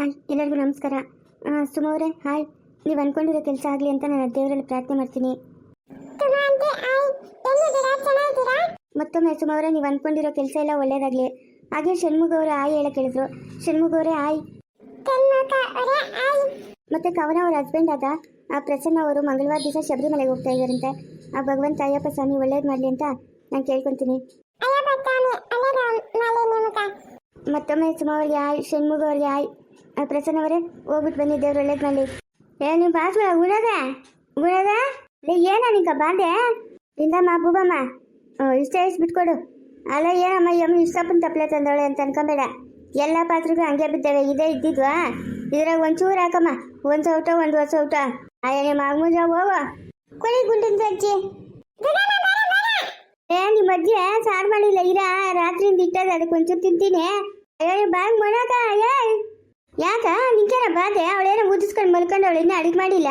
Hi ಎಲ್ಲರಿಗೂ ನಮಸ್ಕಾರ. ಸುಮೋರೆ ಹಾಯ್. ನೀವು ಅನ್ಕೊಂಡಿರೋ ಕೆಲಸ ಆಗಲಿ ಅಂತ ನಾನು ದೇವರಲ್ಲಿ ಪ್ರಾರ್ಥನೆ ಮಾಡ್ತೀನಿ. ಮತ್ತೊಮ್ಮೆ ಸುಮೋರೆ ನೀವು ಅನ್ಕೊಂಡಿರೋ ಕೆಲಸ ಎಲ್ಲ ಒಳ್ಳೇದಾಗಲಿ. ಹಾಗೆ ಷಣ್ಮುಖ ಅವರು ಆಯ್ ಹೇಳಕ್ ಕೇಳಿದ್ರು ಷಣ್ಮುಖ ಅವರೇ ಆಯ್ ಮತ್ತೆ ಕವನ ಅವ್ರ ಹಸ್ಬೆಂಡ್ ಆದ ಆ ಪ್ರಸನ್ನ ಅವರು ಮಂಗಳವಾರ ದಿವಸ ಶಬರಿಮಲೆಗೆ ಹೋಗ್ತಾ ಇದ್ದಾರಂತೆ. ಆ ಭಗವಂತ ಅಯ್ಯಪ್ಪ ಸ್ವಾಮಿ ಒಳ್ಳೇದು ಮಾಡಲಿ ಅಂತ ನಾನು ಕೇಳ್ಕೊತೀನಿ. ಮತ್ತೊಮ್ಮೆ ಸುಮ ಅವ್ರಿಗೆ ಆಯ್ ಷಣ್ಮುಖ ಅವ್ರಿಗೆ ಆಯ್ ಆ, ಪ್ರಸನ್ನ ಅವರೇ, ಹೋಗ್ಬಿಟ್ಟು ಬನ್ನಿ ದೇವ್ರು ಒಳ್ಳೇದು ಮಾಡಿ. ಏ, ನೀವು ಬಾಸ್ ಉಳದ ಉಳದ ಏನ ನಿಂಕ ಬಾಂಡೆ ಇಂದಮ್ಮ ಬೂಬಮ್ಮ. ಇಷ್ಟೇ ಇಷ್ಟ ಬಿಟ್ಕೊಡು. ಅಲ್ಲ, ಏನಮ್ಮ, ಯಮ್ಮ ಇಷ್ಟಪ್ಪನ ತಪ್ಪಲೆ ತಂದವಳೆ ಅಂತ ಅನ್ಕೊಂಬೇಡ. ಎಲ್ಲ ಪಾತ್ರೆಗೂ ಹಂಗೆ ಬಿದ್ದಾವೆ, ಇದೇ ಇದ್ದಿದ್ವಾ. ಇದ್ರಾಗ ಒಂಚೂರು ಹಾಕಮ್ಮ. ಒಂದು ಸೌಟ, ಒಂದು ಹೊಸ ಊಟ ಅಯ್ಯ ನಿಮ್ಮ ಮುಂಜ ಹೋಗು. ಕೊಡಿ ಗುಂಡಿನ ಏ ನಿಮ್ಮ ಅಜ್ಜಿ ಸಾರು ಮಾಡಿಲ್ಲ, ಇರ, ರಾತ್ರಿಯಿಂದ ಇಟ್ಟದ ಅದಕ್ಕೆ ಒಂಚೂರು ತಿಂತೀನಿ. ಅಯ್ಯೋ ಬಾಂಗ್ ಮಾಡಾಕ ಏ ಯಾಕ? ನಿಂಕೇನ ಬಾದೆ ಅವಳೇನೋ ಮುದಿಸ್ಕೊಂಡು ಮಲ್ಕೊಂಡು ಅವಳು ಇನ್ನೂ ಅಡಿಗೆ ಮಾಡಿಲ್ಲ?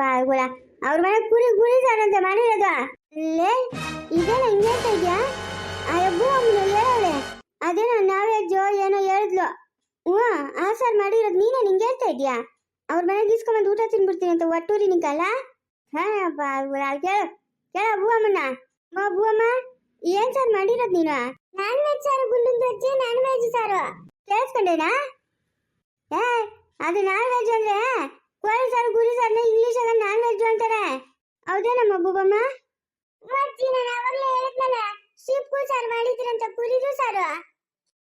ಬಾಗುಳ ಅವ್ರ ಮನೆ ಕುರಿ ಗುರಿ ಸಾರಂತೆ ಮಾಡಿರೋದು ಲೇ ಇದೇನ ಹಿಂಗೆ ಹೇಳ್ತಾ ಇದ್ಯಾ? ಆ ಅಬ್ಬು ಅಮ್ಮನ ಹೇಳವಳೆ. ಅದೇನೋ ನಾವೇ ಜೋ ಏನೋ ಹೇಳಿದ್ಲು. ಹ್ಞೂ ಆ ಸಾರ್ ಮಾಡಿರೋದು ನೀನೇ ನಿಂಗೆ ಹೇಳ್ತಾ ಇದೆಯಾ? ಅವ್ರ ಮನೆಗೆ ಇಸ್ಕೊಂಬಂದು ಊಟ ತಿನ್ಬಿಡ್ತೀನಿ ಅಂತ ಒಟ್ಟೂರಿ ನಿಂಕಲ್ಲ ಹಾ ಬಾಗುಳ ಕೇಳು. ಕೇಳ ಅಬ್ಬು ಅಮ್ಮನ ಅಮ್ಮ ಏನ್ ಸಾರ್ ಮಾಡಿರೋದು ನೀನು? ನಾನ್ ವೆಜ್ ಸಾರು ಗುಂಡು ಅಜ್ಜಿ, ನಾನ್ ವೆಜ್ ಸಾರು. ಕೇಳಿಸ್ಕೊಂಡೇನಾ? ಏ ಅದು ನಾನ್ ವೆಜ್ ಅಂದ್ರೆ ಕೋಳಿ ಸಾರು ಗುರಿ ಸಾರನ್ನ ಇಂಗ್ಲಿಷ್ ಆಗ ನಾನ್ ವೆಜ್ ಅಂತಾರೆ. ಹೌದೇನಮ್ಮ ಬೂಬಮ್ಮ? ಅಜ್ಜಿ ನಾನು ಅವಾಗಲೇ ಹೇಳಿದ್ನಲ್ಲ ಶೀಪ್ ಸಾರು ಮಾಡಿದ್ರಂತ ಕುರಿದು ಸಾರು.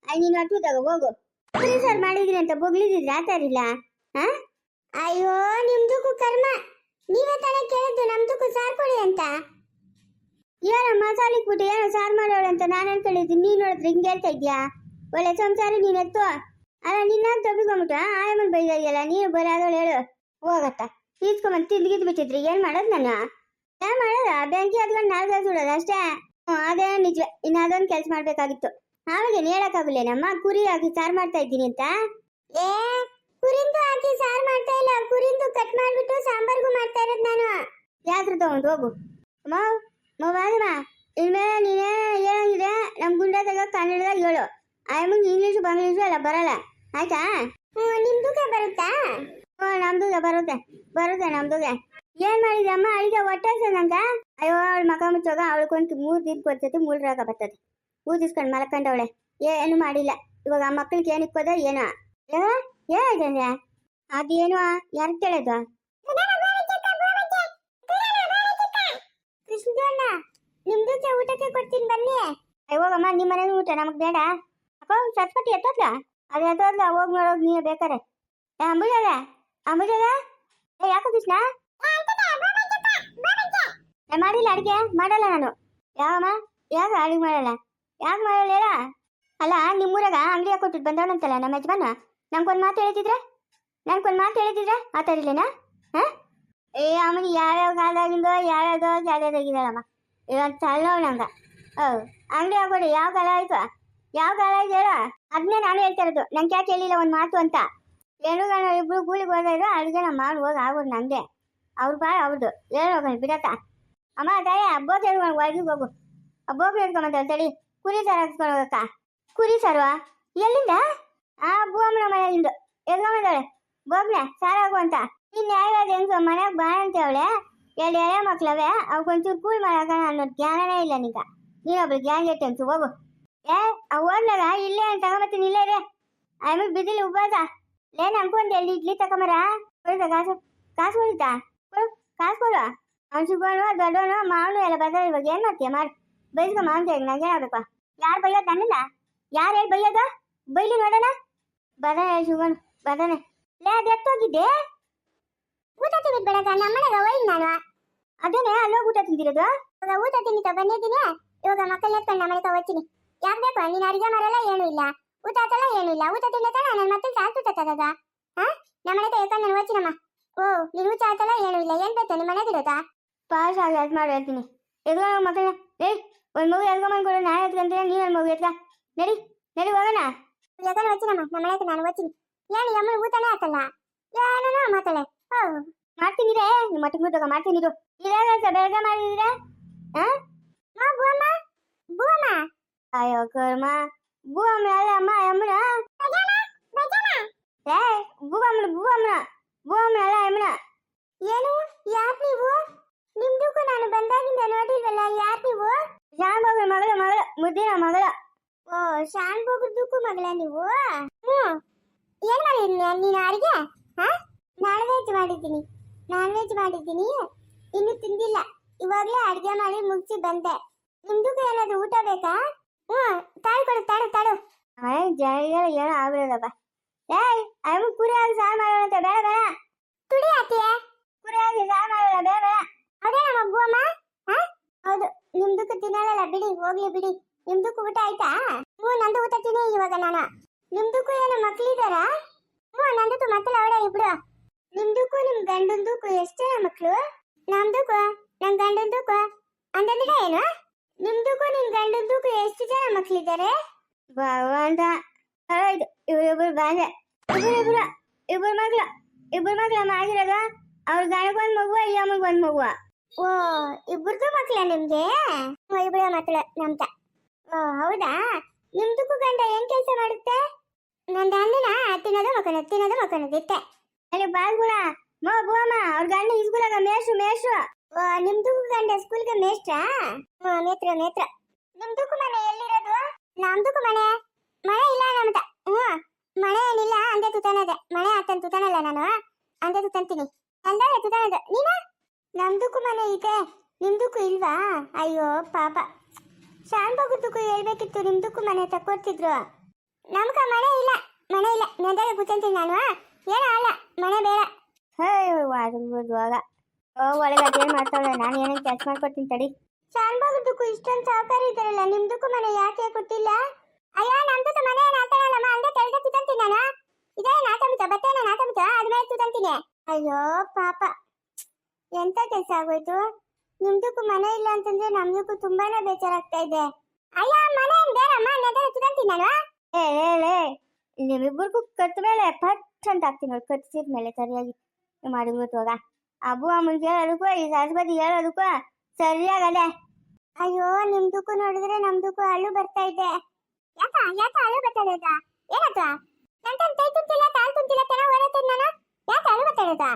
ಅಯ್ಯ ನೀನು ಅಟ್ಟು ತಗೋ ಹೋಗು. ಕುರಿ ಸಾರು ಮಾಡಿದ್ರಿ ಅಂತ ಬೊಗ್ಳಿದಿದ್ರೆ ಆತಾರಿಲ್ಲ ಹಾ ಅಯ್ಯೋ ನಿಮ್ದಕ್ಕೂ ಕರ್ಮ. ನೀವೇ ತಾನೇ ಕೇಳಿದ್ದು ನಮ್ದಕ್ಕೂ ಸಾರು ಕೊಡಿ ಅಂತ. ಏನೋ ಮಸಾಲೆ ಬಿಟ್ಟು ಏನೋ ಸಾರು ಮಾಡೋಳು ಅಂತ ನಾನು ಅನ್ಕೊಂಡಿದ್ದೀನಿ. ನೀನು ನೋಡಿದ್ರೆ ಹಿಂಗೆ ಹೇಳ್ತಾ ಇದ್ಯಾ ಒಳ್ಳೆ ಸಂಸಾರ ನೀನು ಎತ್ತು ಅಲ್ಲ ನಿನ್ನ ತಬ್ಬಿಕೊಂಬಿಟ್ಟು ಆಯಮ್ಮನ್ ಬೈದಾಗಿಲ್ಲ ನೀನು ಬರೋದಳು ಹೇಳು. ಹೋಗತ್ತ ಈಸ್ಕೊಂಬಂದು ತಿಂದ್ಗಿದ್ ಬಿಟ್ಟಿದ್ರಿ ಏನ್ ಮಾಡೋದು ನಾನು? ಏನ್ ಮಾಡೋದ? ಬೆಂಕಿ ಹತ್ಕೊಂಡು ನಾಲ್ಕು ಸುಡೋದು ಅಷ್ಟೇ. ಹ್ಞೂ ಅದೇ ನಿಜ. ಇನ್ನು ಅದೊಂದು ಕೆಲಸ ಮಾಡ್ಬೇಕಾಗಿತ್ತು. ಆಮೇಲೆ ಹೇಳಕ್ಕಾಗಲ್ಲ ನಮ್ಮ ಕುರಿ ಹಾಕಿ ಸಾರು ಮಾಡ್ತಾ ಇದ್ದೀನಿ ಅಂತ? ಏ ಕುರಿಂದು ಹಾಕಿ ಸಾರ್ ಮಾಡ್ತಾ ಇಲ್ಲ. ಕುರಿಂದು ಕಟ್ ಮಾಡ್ಬಿಟ್ಟು ಸಾಂಬಾರ್ಗೂ ಮಾಡ್ತಾ ಇರೋದು ನಾನು. ಯಾತ್ರ ತಗೊಂಡು ಹೋಗು? ಮಾವ್ ಮಾವ ಇನ್ಮೇಲೆ ನೀನೇ ಏನಂಗಿದೆ ನಮ್ಮ ಗುಂಡದಾಗ ಕನ್ನಡದಾಗ ಹೇಳು. ಆಯಮ್ಮಂಗೆ ಇಂಗ್ಲೀಷು ಬಂಗ್ಲೀಷು ಎಲ್ಲ ಬರಲ್ಲ ಆಯ್ತಾ? ನಿಮ್ದುಗೆ ಬರುತ್ತಾ? ಹ್ಞೂ ನಮ್ದುಗೆ ಬರುತ್ತೆ ಬರುತ್ತೆ ನಮ್ದುಗೆ ಏನ್ ಮಾಡಿದೆ ಅಮ್ಮ ಅಳಿಗೆ ಹೊಟ್ಟೆ ನಂಗ? ಅಯ್ಯೋ ಅವಳ ಮಕ ಮುಚ್ಚೋಗ ಅವಳಿಗೊಂದು ಮೂರು ದಿನ ಕೊಡ್ತೈತಿ ಮೂರು ರಾಗ ಬರ್ತದೆ. ಊದಿಸ್ಕೊಂಡು ಮಲ್ಕೊಂಡವಳೆ. ಏನು ಮಾಡಿಲ್ಲ. ಇವಾಗ ಆ ಮಕ್ಳಿಗೆ ಏನು ಇಕ್ಕೋದ ಏನೋ. ಏ ಏನಾಯ್ತಂದ್ರೆ ಅದೇನು ಯಾರು ಕೇಳೋದು? ಕೃಷ್ಣಣ್ಣ ನಿಮ್ದು ಊಟಕ್ಕೆ ಕೊಡ್ತೀನಿ ಬನ್ನಿ. ಹೋಗಮ್ಮ ನಿಮ್ಮ ಮನೆ ಊಟ ನಮಗ್ ಬೇಡ. ಅಪ್ಪ ಸತ್ಪತಿ ಎತ್ತದ್ಲ? ಅದು ಎತ್ತದ್ಲ ಹೋಗಿ ನೋಡೋಗಿ ನೀವೇ ಬೇಕಾರೆ. ಏ ಅಂಬುಜದ ಅಂಬುಜದ? ಏ ಯಾಕೋ ಕೃಷ್ಣ? ಏ, ಮಾಡಿಲ್ಲ ಅಡಿಗೆ ಮಾಡಲ್ಲ ನಾನು. ಯಾವಮ್ಮ? ಯಾಕೆ ಅಡಿಗೆ ಮಾಡಲ್ಲ? ಯಾಕೆ ಮಾಡಲ್ಲ ಹೇಳ? ಅಲ್ಲ ನಿಮ್ಮೂರಾಗ ಅಂಗಡಿ ಹಾಕೊಟ್ಟು ಬಂದವನಂತಲ್ಲ ನಮ್ಮ ಯಜಮಾನ? ನಮ್ಗೊಂದು ಮಾತು ಹೇಳಿದ್ರೆ ನನ್ಗೊಂದು ಮಾತು ಹೇಳಿದ್ರೆ ಆ ಥರ ಇಲ್ಲೇನಾ? ಹಾಂ? ಏ ಅವನಿಗೆ ಯಾವ್ಯಾವ ಕಾಲದಾಗಿಂದೋ ಯಾವ್ಯಾವ್ದೋ ಜಾಗದಾಗಿದ್ದಾಳಮ್ಮ. ಇವತ್ತು ತಳ್ಳೋಳು ನಂಗ. ಹೌದು ಅಂಗಡಿ ಹಾಕೊಡಿ ಯಾವ ಕಾಲ ಆಯ್ತು? ಯಾವ ಕಾಲ ಇದೆಯಲ್ಲ ಅದನ್ನೇ ನಾನು ಹೇಳ್ತಾ ಇರೋದು. ನಂಗೆ ಯಾಕೆ ಹೇಳಿಲ್ಲ ಒಂದು ಮಾತು ಅಂತ? ಏನು ಗಣ ಇಬ್ರು ಗೂಳಿಗೆ ಹೋದ್ರು ಅಡುಗೆ ನಾವು ಮಾಡಿ ಹೋಗಿ ಆಗೋದು ನಂಗೆ. ಅವ್ರ ಬಾಳ ಅವ್ರದ್ದು ಹೇಳಿ ಹೋಗೋಣ ಬಿಡತ್ತ. ಅಮ್ಮ, ತಾಯಿ ಹಬ್ಬ ಹೇಳ್ಕೊಂಡು ಒಳಗೆ ಹೋಗು ಬೋಗ್ ಹೇಳ್ಕೊಂಬಂತ ತಡಿ. ಕುರಿ ಸಾರು ಹಾಕ್ಸ್ಕೊಂಡು ಹೋಗಕ್ಕ. ಕುರಿ ಸರ್ವಾ? ಎಲ್ಲಿಂದ? ಆ ಭೂಮನ ಮನೆಯಿಂದ ಎದ್ಕೊಂಬಂದವಳೆ ಬೋಗ್ನೆ, ಸಾರು ಹಾಕು ಅಂತ. ಇನ್ನು ಯಾವ್ಯಾವ್ದು ಹೆಂಗ್ಸು? ಮನೆಗೆ ಬಾ ಅಂತ ಅವಳೆ. ಎರಡು ಎಳೆ ಮಕ್ಳವೆ. ಅವಕ್ಕೊಂಚೂರು ಕೂಲ್ ಮಾಡಕ ಅನ್ನೋದು ಜ್ಞಾನನೇ ಇಲ್ಲ ನಿಂಗ. ನೀನೊಬ್ಳು ಜ್ಞಾನ ಅನ್ಸು ಹೋಗು. ಏ ಆ ಹೋದ್ಲಾಗ ಇಲ್ಲೇ ಅಂತ ತಗೊಂಬತ್ತೀನಿ ಇಲ್ಲೇ ರೇ ಆಮೇಲೆ ಬಿದ್ದಿಲ್ಲ ಉಬ್ಬಾದ ಲೇ ನಂಗೊಂದು ಎಲ್ಲಿ ಇಡ್ಲಿ ತಗೊಂಬರ. ಕೊಡ್ದ ಕಾಸು ಕಾಸು ಕೊಡಿತಾ? ಕೊಡು, ಕಾಸು ಕೊಡುವ ಅವ್ನು ಸಿಗೋನು ದೊಡ್ಡವನು ಮಾವನು ಎಲ್ಲ ಬರ್ತಾರೆ ಇವಾಗ. ಏನು ಮಾಡ್ತೀಯ ಮಾಡಿ. ಬೈಸ್ಕೊ ಮಾವನ್ ಹೇಗೆ ನಂಗೆ ಆಗ್ಬೇಕು? ಯಾರು ಬೈಯೋದು ನನ್ನಲ್ಲ? ಯಾರು ಹೇಳಿ ಬೈಯೋದು? ಬೈಲಿ ನೋಡೋಣ. ಬದಾನೆ ಶಿವನು ಬದಾನೆ. ಲೇ, ಅದು ಎತ್ತೋಗಿದ್ದೆ. ಊಟ ತಿಂದಿದ್ ಬೆಳಗ ನಮ್ಮನೆಗೆ ಹೋಯ್ತು ನಾನು. ಅದೇನೆ, ಅಲ್ಲೋಗಿ ಊಟ ತಿಂದಿರೋದು? ಊಟ ತಿನ್ನಿತ ಬಂದಿದ್ದೀನಿ. ಇವಾಗ ಮಕ್ಕಳು ಎತ್ಕೊಂಡು ನಮ್ಮನೆಗೆ ಹೋಗ್ತೀನಿ. ಯಾಕೆ ಬೇಕು ನೀನು ಅಡಿಗೆ ಮಾಡಲ್ಲ ಏನೂ ಇಲ್ಲ. ಊಟ ಆತಲ್ಲ ಏನೂ ಇಲ್ಲ. ಊಟ ತಿನ್ನತಾನ ನನ್ನ ಮತ್ತೆ ಸಾಕು ತಗದ ಹಾ ನಮ್ಮ ಮನೆಗೆ ಎತ್ಕೊಂಡು ನಾನು ಹೋಗ್ತೀನಮ್ಮ ಓ ನೀನು ಊಟ ಆತಲ್ಲ ಏನೂ ಇಲ್ಲ. ಏನ್ ಬೇಕು ನಿಮ್ಮ ಮನೆಗೆ ಇರೋದಾ ಪಾಸ್ ಆಗಿ ಅದು ಮಾಡಿ ಹೇಳ್ತೀನಿ. ಎದ್ಗೋ ಮಕ್ಕಳ ಏ ಒಂದು ಮಗು ಎದ್ಕೊಂಬಂದು ಕೊಡು. ನಾನು ಎತ್ಕೊಂತೀನಿ ನೀನು ಒಂದು ಮಗು ಎತ್ಕ ನಡಿ ನಡಿ ಹೋಗೋಣ. ಯಾಕಂದ್ರೆ ಓಚಿನಮ್ಮ ನಮ್ಮ ಮನೆಗೆ ನಾನು ಓಚಿನಿ ಏನು ಅಮ್ಮ ಊಟನೇ ಆತಲ್ಲ? ಏನೋ ಮಾತಾಳೆ ಓ. ಮಾಡ್ತೀನಿ ರೇ ನಿಮ್ಮ ಮಟ್ಟಿಗೆ ತಗೋ ಮಾಡ್ತೀನಿ ಇರು. ಇದಾಗ ಬೆಳಗ್ಗೆ ಮಾಡಿದ್ರೆ ಹಾ ಬೂಮ್ಮ ಬೂಮ್ಮ ಅಯ್ಯೋ ಕರ್ಮ ಬೂಮ್ಮ ಅಲ್ಲ ಅಮ್ಮ ಅಮ್ಮನ ಏ ಭೂವಮ್ಮನ ಭೂವಮ್ಮನ ಅಲ್ಲ ಯಮನ ಏನು ಯಾರು ನೀವು ನಿಮ್ದಕ್ಕೂ ನಾನು ಬಂದಾಗಿಂದ ನೋಡಿಲ್ವಲ್ಲ ಯಾರು ನೀವು ಬಾಬು ಮಗಳ ಮಗಳ ಮುದ್ದಿನ ಮಗಳ ಓ ಶಾನ್ ಬಾಬುದಕ್ಕೂ ಮಗಳ ನೀವು ಹ್ಮ್ ಏನ್ ಮಾಡಿದ್ನಿ ನೀನು ಅಡಿಗೆ ಹಾ ನಾನ್ ವೆಜ್ ಮಾಡಿದ್ದೀನಿ ನಾನ್ ವೆಜ್ ಮಾಡಿದ್ದೀನಿ ಇನ್ನು ತಿಂದಿಲ್ಲ ಇವಾಗ್ಲೇ ಅಡಿಗೆ ಮಾಡಿ ಮುಗಿಸಿ ಬಂದೆ ನಿಮ್ದಕ್ಕೂ ಏನಾದ್ರು ಊಟ ಬೇಕಾ ಹ್ಮ್ ತಾಳ್ಕೊಡು ತಾಳು ತಾಳು. ಜಗಳ ಏನೋ ಆಗ್ಬಿಡೋದಪ್ಪ. ಏಯ್, ಅಮ್ಮ ಕುರಿ ಹಾಕಿ ಸಾರು ಮಾಡೋಣ ಬೇಡ ಬೇಡ. ತುಡಿ ಹಾಕಿಯೇ? ಕುರಿ ಹಾಕಿ ಸಾರು ಮಾಡೋಣ, ಬೇಡ ಬೇಡ. ಅದೇ ನಮ್ಮ ಅಬ್ಬು ಹೌದು ನಿಮ್ದಕ್ಕೂ ತಿನ್ನಲ್ಲ ಬಿಡಿ, ಹೋಗ್ಲಿ, ಬಿಡಿ. ನಿಮ್ದಕ್ಕೂ ಊಟ ಆಯ್ತಾ? ಹ್ಞೂ, ನಂದು ಊಟ ತಿನ್ನಿ ಇವಾಗ ನಾನು. ನಿಮ್ದಕ್ಕೂ ಏನೋ ಮಕ್ಳಿದಾರಾ ಹ್ಞೂ ನಂದಕ್ಕೂ ಮಕ್ಕಳು ಅವಳ ಇಬ್ರು. ನಿಮ್ದಕ್ಕೂ ನಿಮ್ ಗಂಡಂದಕ್ಕೂ ಎಷ್ಟು ಮಕ್ಕಳು ನಮ್ದಕ್ಕೂ ನಮ್ ಗಂಡಂದಕ್ಕೂ ಅಂತಂದ್ರೆ ಏನು? ನಿಮ್ದಕ್ಕೂ ನಿಮ್ ಗಂಡಂದಕ್ಕೂ ಎಷ್ಟು ಜನ ಮಕ್ಳಿದ್ದಾರೆ ಭಗವಂತ. ಹೌದು ಇವರಿಬ್ರು ಬಾಂಡೆ ಇಬ್ರಿಬ್ರು ಇಬ್ರು ಮಗ್ಳು. ಇಬ್ರು ಮಗ್ಳು ಆಗಿರೋದ ಅವ್ರ ಗಂಡಗೊಂದ್ ಮಗುವ, ಈ ಅಮ್ಮಗೊಂದ್ ಮಗುವ. ಓ ಇಬ್ರದ್ದು ಮಕ್ಳ ನಿಮ್ಗೆ? ಇಬ್ಬರ ಮಕ್ಳು ನಮ್ತ ಓ, ಹೌದಾ? ನಿಮ್ದಕ್ಕೂ ಗಂಡ ಏನ್ ಕೆಲಸ ಮಾಡುತ್ತೆ? ನನ್ನ ಗಂಡನ ತಿನ್ನೋದು ಮಕ್ಕಳು ತಿನ್ನೋದು ಮಕ್ಕಳು ಇತ್ತೆ ಅಲ್ಲಿ ಬಾಲ್ಗುಳ, ಮೋ ಬುವಮ್ಮ ಅವ್ರ ಗಂಡ ಇಸ್ಕೂಲಾಗ ಮೇಷು ಮೇಷ್ರು. ಓ ನಿಮ್ದಕ್ಕೂ ಗಂಡ ಸ್ಕೂಲ್ಗೆ ಮೇಷ್ಟ್ರಾ? ಹ್ಞೂ ಮೇತ್ರ ಮೇತ್ರ. ನಿಮ್ದು ಮನೆ ಎಲ್ಲಿರೋದು? ನಮ್ದು ಮನೆ ಮಳೆ ಇಲ್ಲ ನಮ್ದ. ಹ್ಞೂ. ಮಳೆ ಏನಿಲ್ಲ ಅಂದೆ ತುತಾನದೆ. ಮಳೆ ಆತನ್ ತುತಾನಲ್ಲ ನಾನು. ಅಂದೆ ತುತಂತೀನಿ. ಅಂದಾಗೆ ತುತಾನದ. ನೀನ? ನಮ್ದಕ್ಕೂ ಮನೆ ಇದೆ. ನಿಮ್ದಕ್ಕೂ ಇಲ್ವಾ? ಅಯ್ಯೋ, ಪಾಪ. ಶಾನ್ ಬಗುದಕ್ಕೂ ಹೇಳ್ಬೇಕಿತ್ತು ನಿಮ್ದಕ್ಕೂ ಮನೆ ತಕ್ಕೊಡ್ತಿದ್ರು ನಮ್ಗ ಮನೆ ಇಲ್ಲ. ಮನೆ ಇಲ್ಲ. ನೆಂದಾಗ ಕೂತಂತೀನಿ ನಾನು. ಏನೋ ಅಲ್ಲ. ಮನೆ ಬೇಡ. ಹೋಗ ಒಳಗೆ ಅದೇನು ಮಾಡ್ತಾಳೆ ನಾನು ಏನೋ ಕೆಲಸ ಮಾಡ್ಕೊಡ್ತೀನಿ ತಡಿ. ಶಾನ್ ಬಗುದಕ್ಕೂ ಇಷ್ಟೊಂದು ಸಹಕಾರ ಇದ್ದಾರಲ್ಲ ನಿಮ್ದಕ್ಕೂ ಮನೆ ಯಾಕೆ ಕೊಟ್ಟಿಲ್ಲ? ಅಯ್ಯ ನಮ್ದು ಮನೆ ನಾತನಲ್ಲಮ್ಮ ಅಂದೆ ತೆಳ್ದ ತುತಂತೀನಿ ನಾನು. ಇದೇ ನಾಟಮಿತ ಬಟ್ಟೆನ ನಾಟಮಿತ ಅದ್ಮೇಲೆ ತುತಂತೀನಿ ಅಯ್ಯೋ ಪಾಪ. ಎಂತ ಕೆಲಸ ಆಗೋಯ್ತು? ನಿಮ್ದಕ್ಕೂ ಮನೆ ಇಲ್ಲ ಅಂತಂದ್ರೆ ನಮ್ದಕ್ಕೂ ತುಂಬಾನೇ ಬೇಜಾರಾಗ್ತಾ ಇದೆ. ಅಯ್ಯ ಮನೆ ಏನ್ ಬೇಡಮ್ಮ ನೆದ ತುತಂತೀನಿ ನಾನು. ಏ ಏ ನಿಮ್ಮಿಬ್ಬರಿಗೂ ಕತ್ತ ಮೇಲೆ ಪಟ್ ಅಂತ ಹಾಕ್ತೀನಿ ನೋಡಿ ಕತ್ತಿದ ಮೇಲೆ ಸರಿಯಾಗಿ. ಮಾಡಿ ಹೋಗ. ಅಬ್ಬು ಅಮ್ಮನಿಗೆ ಹೇಳೋದಕ್ಕೂ ಈ ಸರಸ್ವತಿ ಹೇಳೋದಕ್ಕೂ ಸರಿಯಾಗದೆ ಅಯ್ಯೋ ನಿಮ್ದಕ್ಕೂ ನೋಡಿದ್ರೆ ನಮ್ದಕ್ಕೂ ಅಳು ಬರ್ತಾ ಇದೆ. ಯಾಕ ಯಾಕ ಅಳು ಬರ್ತಾ ಇದೆ ಏನಾತ ನಂತನ್ ಕೈ ಕಾಲ್ ತನ ಓಡಾಡ್ತೀನಿ ನಾನು? ಯಾಕ ಅಳು ಬರ್ತಾ ಇದೆ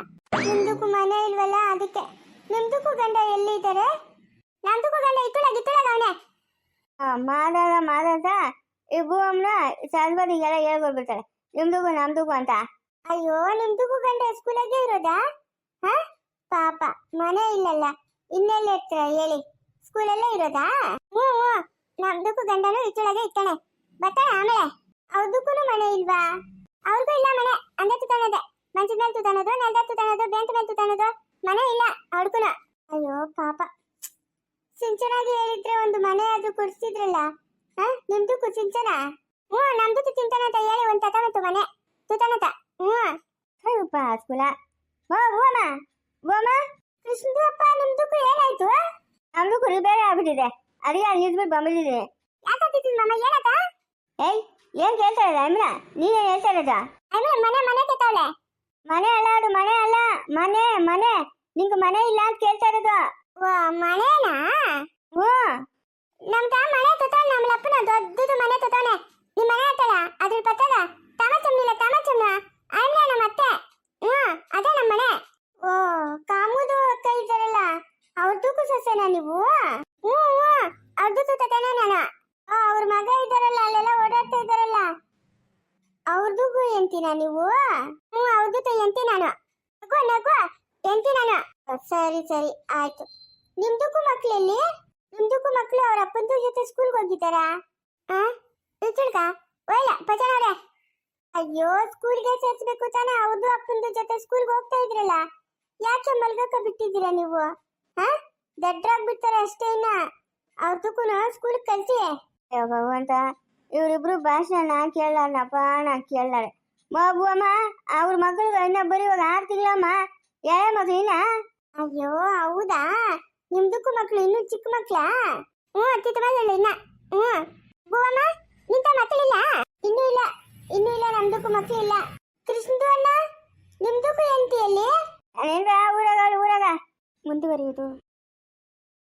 ನಿಮ್ದಕ್ಕೂ ಮನೆ ಇಲ್ವಲ್ಲ ಅದಕ್ಕೆ. ನಿಮ್ದಕ್ಕೂ ಗಂಡ ಎಲ್ಲಿ ಇದ್ದಾರೆ? ನಮ್ದಕ್ಕೂ ಗಂಡ ಇತ್ತುಳಾಗ ಇತ್ತುಳಾಗ ಅವನೇ. ಮಾದಾದ ಮಾದಾದ. ಇಬ್ಬು ಅಮ್ಮನ ಸರಸ್ವತಿಗೆಲ್ಲ ಹೇಳ್ಕೊಡ್ಬಿಡ್ತಾರೆ ನಿಮ್ದಕ್ಕೂ ನಮ್ದಕ್ಕೂ ಅಂತ. ಅಯ್ಯೋ ನಿಮ್ದಕ್ಕೂ ಗಂಡ ಸ್ಕೂಲಾಗೆ ಇರೋದಾ? ಹಾ? ಪಾಪ, ಮನೆ ಇಲ್ಲಲ್ಲ. ಇನ್ನೆಲ್ಲ ಇರ್ತೀರ ಹೇಳಿ? ಸ್ಕೂಲಲ್ಲೇ ಇರೋದಾ? ಹ್ಞೂ ಹ್ಞೂ. ನಮ್ದಕ್ಕೂ ಗಂಡನು ಇಟ್ಟೊಳಗೆ ಇರ್ತಾನೆ ಬರ್ತಾನೆ ಆಮೇಲೆ? ಅವ್ರದಕ್ಕೂ ಮನೆ ಇಲ್ವಾ? ಅವ್ರಿಗೂ ಇಲ್ಲ ಮನೆ. ಅಂದೆ ತುತಾನದೆ ಮಂಚದ ಮೇಲೆ ತುತಾನದು ನೆಲದ ತುತಾನದು ಬೆಂಚ್ ಮೇಲೆ ತುತಾನದು ಮನೆ ಇಲ್ಲ ಅವ್ರಿಗೂ ಅಯ್ಯೋ, ಪಾಪ. ಚಿಂಚನಾಗಿ ಹೇಳಿದ್ರೆ ಒಂದು ಮನೆ ಅದು ಕುಡಿಸ್ತಿದ್ರಲ್ಲ ಹಾ? ಚಿಂಚನ ಸಿಂಚನ? ಹ್ಞೂ ನಮ್ದಕ್ಕೂ ಚಿಂತನ ಅಂತ ಹೇಳಿ ಒಂದು ತತನತ್ತು ಮನೆ. ತುತಾನತ ಹ್ಞೂ. ಅಯ್ಯಪ್ಪ ಸ್ಕೂಲ. ಓಮ ಓಮ ಕೃಷ್ಣಪ್ಪ ನಿಮ್ದಕ್ಕೂ ಏನಾಯ್ತು ನಮ್ದಕ್ಕೂ ಬೇರೆ ಆಗ್ಬಿಟ್ಟಿದೆ ಅದಕ್ಕೆ ಅಲ್ಲಿ ನಿಲ್ಸ್ಬಿಟ್ಟು ಬಂದ್ಬಿಟ್ಟಿದ್ದೀನಿ ಯಾಕಾಗ್ತಿದ್ದೀನಿ ಮಮ್ಮ ಏನಕ್ಕ ಏಯ್ ಏನ್ ಕೇಳ್ತಾ ಇರೋದ ಅಮ್ರ ನೀನೇನ್ ಹೇಳ್ತಾ ಇರೋದ ಅಮ್ರ ಮನೆ ಮನೆ ಕೆತ್ತವಳೆ ಮನೆ ಅಲ್ಲ ಅದು ಮನೆ ಅಲ್ಲ ಮನೆ ಮನೆ ನಿಂಗೆ ಮನೆ ಇಲ್ಲ ಅಂತ ಕೇಳ್ತಾ ಇರೋದು ಓ ಮನೆನಾ ಹ್ಞೂ ನಮ್ಗ ಮನೆ ತೊತಾನೆ ನಮ್ಮ ಲಪ್ಪನ ದೊಡ್ಡದು ಮನೆ ತೊತಾನೆ ನಿಮ್ಮ ಮನೆ ಆತಲ್ಲ ಅದ್ರ ಪಕ್ಕದ ತಮಚಮ್ನಿಲ್ಲ ತಮಚಮ್ನ ಅಣ್ಣ ನಮ್ಮ ಅತ್ತೆ ಹ್ಞೂ ಅದೇ ನಮ್ಮ ಮನೆ ಓ ಕಾಮುದು ಅಕ್ಕ ಇದ್ದಾರಲ್ಲ ಅವ್ರದಕ್ಕೂ ಸೊಸೆನಾ ನೀವು ಹ್ಞೂ ಹ್ಞೂ ಅವ್ರದ್ದು ತತಾನೆ ನಾನು ಆ, ಅವ್ರ ಮಗ ಇದ್ದಾರಲ್ಲ ಅಲ್ಲೆಲ್ಲ ಓಡಾಡ್ತಾ ಇದ್ದಾರಲ್ಲ ಎಂತಿನ ನೀವು? ಹ್ಞೂ ಅವ್ರದ್ದು ಎಂತಿ ನಾನು. ನಗು ನಗು ಎಂತಿ ನಾನು. ಸರಿ ಸರಿ, ಆಯ್ತು. ನಿಮ್ದಕ್ಕೂ ಮಕ್ಳಲ್ಲಿ ನಿಮ್ದಕ್ಕೂ ಮಕ್ಳು ಅವ್ರ ಅಪ್ಪಂದು ಜೊತೆ ಸ್ಕೂಲ್ಗೆ ಹೋಗಿದ್ದಾರಾ? ಆ ಇಚ್ಚಳ್ಕ ಒಯ್ಲ ಪಚನವ್ರೆ ಅಯ್ಯೋ ಸ್ಕೂಲ್ಗೆ ಸೇರ್ಸ್ಬೇಕು ತಾನೇ ಅವ್ರದ್ದು ಅಪ್ಪಂದು ಜೊತೆ ಸ್ಕೂಲ್ಗೆ ಹೋಗ್ತಾ ಇದ್ರಲ್ಲ. ಯಾಕೆ ಮಲ್ಗಕ್ಕ ಬಿಟ್ಟಿದ್ದೀರಾ ನೀವು? ಹಾ ದಡ್ಡರಾಗ್ಬಿಡ್ತಾರೆ ಅಷ್ಟೇ ಇನ್ನ. ಅವ್ರದಕ್ಕೂ ಸ್ಕೂಲ್ ಕಲ್ತಿ ಭಗವಂತ ಇವರಿಬ್ರು ಭಾಷಣ ನಾ ಕೇಳಾರನಪ್ಪ ನಾ ಕೇಳಾರೆ ಬಾಬು ಅಮ್ಮ ಅವ್ರ ಮಗಳು ಇನ್ನೊಬ್ಬರು ಇವಾಗ ಆರು ತಿಂಗಳಮ್ಮ? ಯಾವ ಮಗಳಿನ ಅಯ್ಯೋ ಹೌದಾ? ನಿಮ್ದಕ್ಕೂ ಮಕ್ಳು ಇನ್ನೂ ಚಿಕ್ಕ ಮಕ್ಳಾ? ಹ್ಞೂ ಮೇಲೆ ಇನ್ನ. ಹ್ಞೂ. ಬುವಮ್ಮ ನಿಂತ ಮಕ್ಕಳಿಲ್ಲ? ಇನ್ನೂ ಇಲ್ಲ. ಇನ್ನೂ ಇಲ್ಲ ನಮ್ದಕ್ಕೂ ಮಕ್ಳು ಇಲ್ಲ. ಕೃಷ್ಣದು ಅಣ್ಣ ನಿಮ್ದಕ್ಕೂ ಎಂತಿಯಲ್ಲಿ ಊರಾಗ ಊರಾಗ? ಮುಂದುವರಿಯುವುದು.